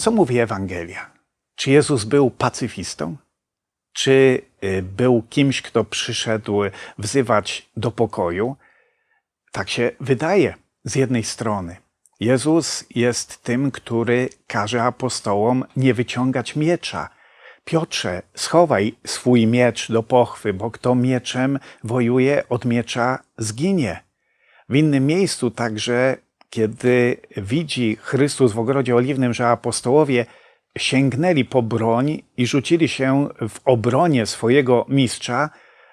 Co mówi Ewangelia? Czy Jezus był pacyfistą? Czy y, był kimś, kto przyszedł wzywać do pokoju? Tak się wydaje z jednej strony. Jezus jest tym, który każe apostołom nie wyciągać miecza. Piotrze, schowaj swój miecz do pochwy, bo kto mieczem wojuje, od miecza zginie. W innym miejscu także, kiedy widzi Chrystus w ogrodzie oliwnym, że apostołowie sięgnęli po broń i rzucili się w obronie swojego mistrza,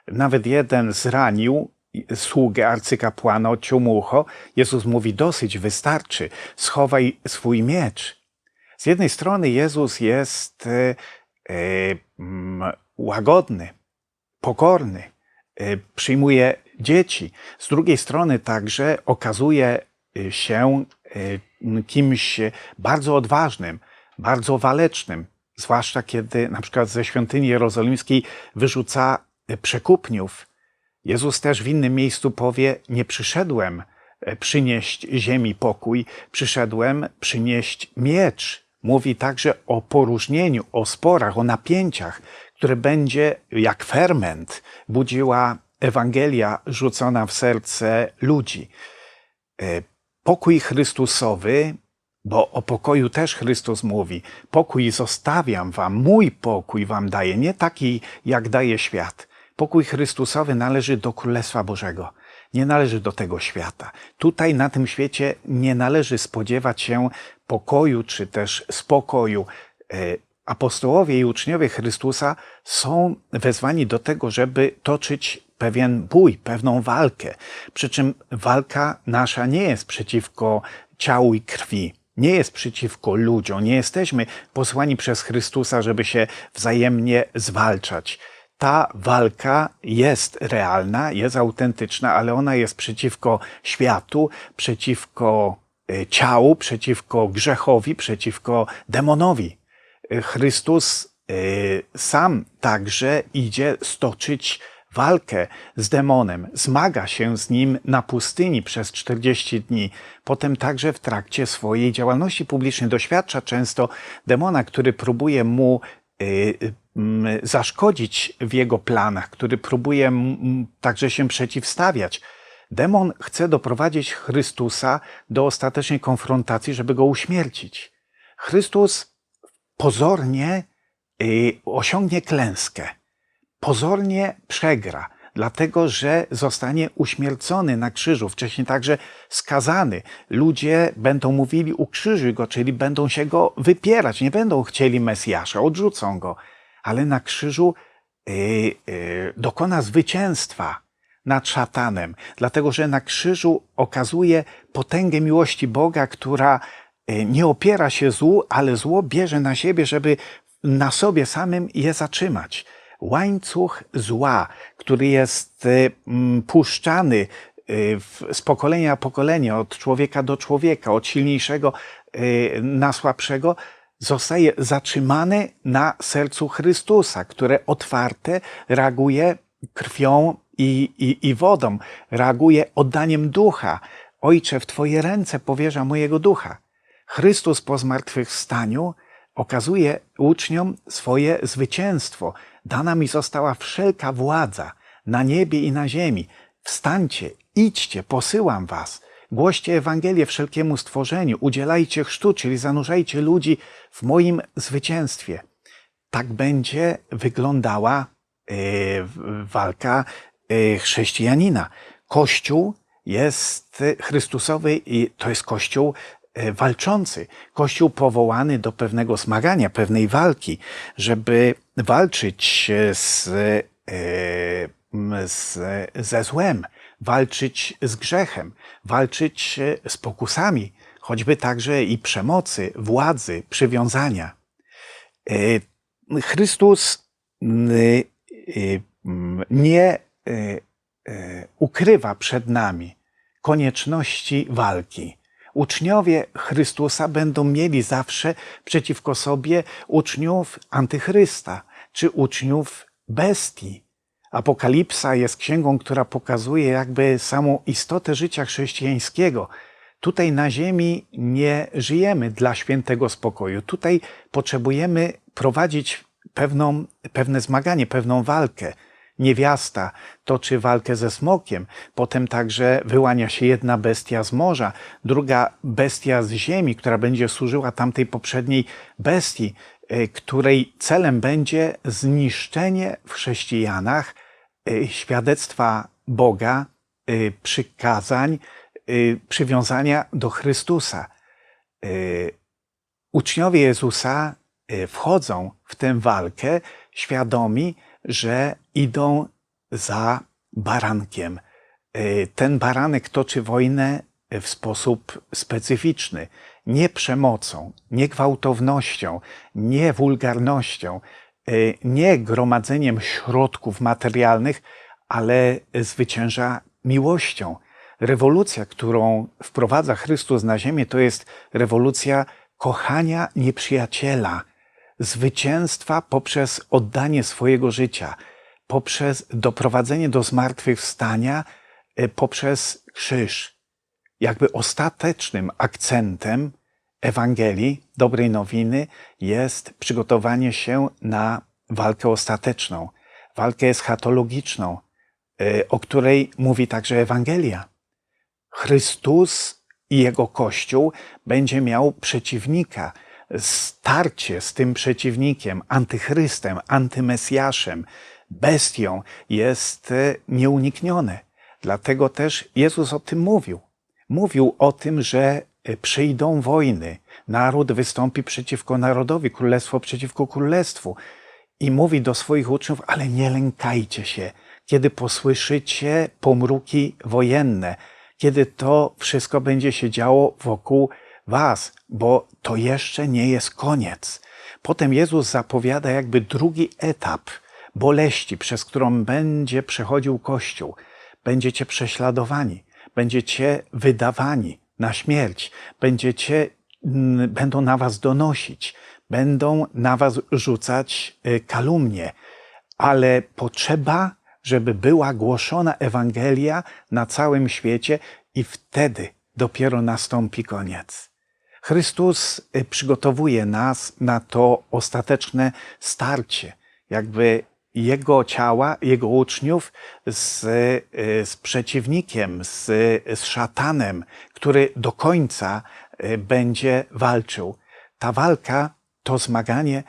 nawet jeden zranił sługę arcykapłana, odciął mu ucho. Jezus mówi, dosyć, wystarczy, schowaj swój miecz. Z jednej strony Jezus jest e, mm, łagodny, pokorny, e, przyjmuje dzieci. Z drugiej strony także okazuje się kimś bardzo odważnym, bardzo walecznym, zwłaszcza kiedy na przykład ze świątyni jerozolimskiej wyrzuca przekupniów. Jezus też w innym miejscu powie: Nie przyszedłem przynieść ziemi pokój, przyszedłem przynieść miecz. Mówi także o poróżnieniu, o sporach, o napięciach, które będzie jak ferment budziła Ewangelia rzucona w serce ludzi. Pokój Chrystusowy bo o pokoju też Chrystus mówi: Pokój zostawiam wam, mój pokój wam daję, nie taki, jak daje świat. Pokój Chrystusowy należy do Królestwa Bożego, nie należy do tego świata. Tutaj na tym świecie nie należy spodziewać się pokoju czy też spokoju. E, apostołowie i uczniowie Chrystusa są wezwani do tego, żeby toczyć pewien bój, pewną walkę. Przy czym walka nasza nie jest przeciwko ciału i krwi nie jest przeciwko ludziom. Nie jesteśmy posłani przez Chrystusa, żeby się wzajemnie zwalczać. Ta walka jest realna, jest autentyczna, ale ona jest przeciwko światu, przeciwko e, ciału, przeciwko grzechowi, przeciwko demonowi. E, Chrystus e, sam także idzie stoczyć walkę z demonem, zmaga się z nim na pustyni przez 40 dni. Potem także w trakcie swojej działalności publicznej doświadcza często demona, który próbuje mu y, y, zaszkodzić w jego planach, który próbuje także się przeciwstawiać. Demon chce doprowadzić Chrystusa do ostatecznej konfrontacji, żeby go uśmiercić. Chrystus pozornie y, osiągnie klęskę pozornie przegra, dlatego że zostanie uśmiercony na krzyżu, wcześniej także skazany. Ludzie będą mówili ukrzyżuj go, czyli będą się go wypierać, nie będą chcieli Mesjasza, odrzucą go, ale na krzyżu yy, yy, dokona zwycięstwa nad szatanem, dlatego że na krzyżu okazuje potęgę miłości Boga, która y, nie opiera się złu, ale zło bierze na siebie, żeby na sobie samym je zatrzymać łańcuch zła, który jest y, puszczany y, z pokolenia na pokolenie, od człowieka do człowieka, od silniejszego y, na słabszego, zostaje zatrzymany na sercu Chrystusa, które otwarte reaguje krwią i, i, i wodą, reaguje oddaniem ducha. Ojcze, w Twoje ręce powierza mojego ducha. Chrystus po zmartwychwstaniu okazuje uczniom swoje zwycięstwo, Dana mi została wszelka władza na niebie i na ziemi. Wstańcie, idźcie, posyłam was. Głoście Ewangelię wszelkiemu stworzeniu, udzielajcie chrztu, czyli zanurzajcie ludzi w moim zwycięstwie. Tak będzie wyglądała e, walka e, chrześcijanina. Kościół jest Chrystusowy i to jest Kościół e, walczący, Kościół powołany do pewnego zmagania, pewnej walki, żeby walczyć z, e, z, ze złem, walczyć z grzechem, walczyć z pokusami, choćby także i przemocy, władzy, przywiązania. E, Chrystus nie e, ukrywa przed nami konieczności walki. Uczniowie Chrystusa będą mieli zawsze przeciwko sobie uczniów antychrysta czy uczniów bestii. Apokalipsa jest księgą, która pokazuje jakby samą istotę życia chrześcijańskiego. Tutaj na ziemi nie żyjemy dla świętego spokoju. Tutaj potrzebujemy prowadzić pewną, pewne zmaganie, pewną walkę. Niewiasta toczy walkę ze smokiem, potem także wyłania się jedna bestia z morza, druga bestia z ziemi, która będzie służyła tamtej poprzedniej bestii, której celem będzie zniszczenie w chrześcijanach y, świadectwa Boga, y, przykazań, przywiązania do Chrystusa. Uczniowie Jezusa wchodzą w tę walkę świadomi, że idą za barankiem. E, ten baranek toczy wojnę w sposób specyficzny. Nie przemocą, nie gwałtownością, nie wulgarnością, e, nie gromadzeniem środków materialnych, ale zwycięża miłością. Rewolucja, którą wprowadza Chrystus na ziemię, to jest rewolucja kochania nieprzyjaciela, zwycięstwa poprzez oddanie swojego życia, poprzez doprowadzenie do zmartwychwstania, e, poprzez krzyż. Jakby ostatecznym akcentem Ewangelii, dobrej nowiny, jest przygotowanie się na walkę ostateczną, walkę eschatologiczną, e, o której mówi także Ewangelia. Chrystus i jego Kościół będzie miał przeciwnika, starcie z tym przeciwnikiem, antychrystem, antymesjaszem, bestią jest e, nieuniknione. Dlatego też Jezus o tym mówił. Mówił o tym, że e, przyjdą wojny, naród wystąpi przeciwko narodowi, królestwo przeciwko królestwu. I mówi do swoich uczniów, ale nie lękajcie się, kiedy posłyszycie pomruki wojenne, kiedy to wszystko będzie się działo wokół was, bo to jeszcze nie jest koniec. Potem Jezus zapowiada jakby drugi etap boleści, przez którą będzie przechodził Kościół. Będziecie prześladowani, będziecie wydawani na śmierć, będziecie, mm, będą na was donosić, będą na was rzucać y, kalumnie, ale potrzeba, żeby była głoszona Ewangelia na całym świecie i wtedy dopiero nastąpi koniec. Chrystus y, przygotowuje nas na to ostateczne starcie, jakby jego ciała, jego uczniów z, y, z przeciwnikiem, z, z szatanem, który do końca y, będzie walczył. Ta walka, to zmaganie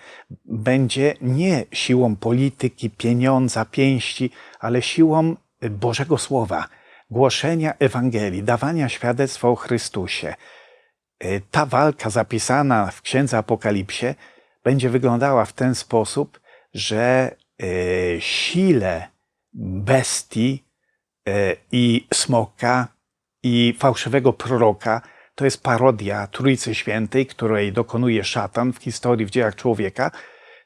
będzie nie siłą polityki, pieniądza, pięści, ale siłą Bożego Słowa, głoszenia Ewangelii, dawania świadectwa o Chrystusie. E, ta walka zapisana w Księdze Apokalipsie będzie wyglądała w ten sposób, że sile bestii e, i smoka i fałszywego proroka to jest parodia Trójcy Świętej, której dokonuje szatan w historii, w dziejach człowieka.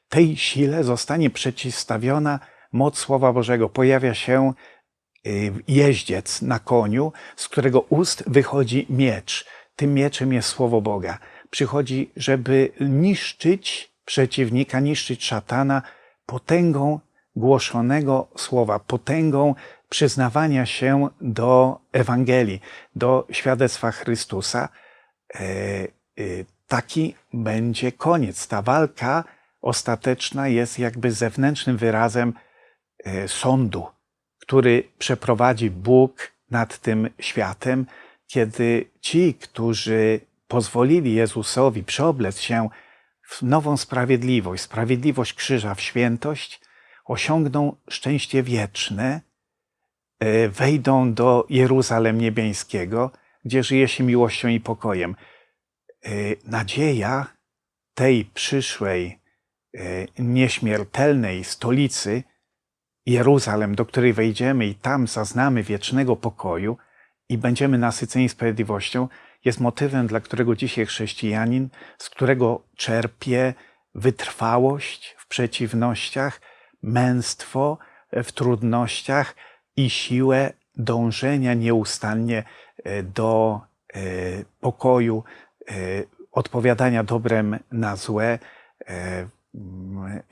Tej sile zostanie przeciwstawiona moc Słowa Bożego. Pojawia się jeździec na koniu, z którego ust wychodzi miecz tym mieczem jest Słowo Boga. Przychodzi, żeby niszczyć przeciwnika, niszczyć szatana potęgą głoszonego słowa, potęgą przyznawania się do Ewangelii, do świadectwa Chrystusa. E, e, taki będzie koniec. Ta walka ostateczna jest jakby zewnętrznym wyrazem e, sądu, który przeprowadzi Bóg nad tym światem, kiedy ci, którzy pozwolili Jezusowi przeoblec się nową sprawiedliwość, sprawiedliwość krzyża, w świętość, osiągną szczęście wieczne, e, wejdą do Jeruzalem Niebiańskiego, gdzie żyje się miłością i pokojem. E, nadzieja tej przyszłej, e, nieśmiertelnej stolicy, Jeruzalem, do której wejdziemy i tam zaznamy wiecznego pokoju, i będziemy nasyceni sprawiedliwością, jest motywem, dla którego dzisiaj chrześcijanin, z którego czerpie wytrwałość w przeciwnościach, męstwo w trudnościach i siłę dążenia nieustannie e, do e, pokoju, e, odpowiadania dobrem na złe,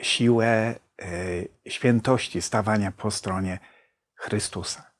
siłę świętości stawania po stronie Chrystusa.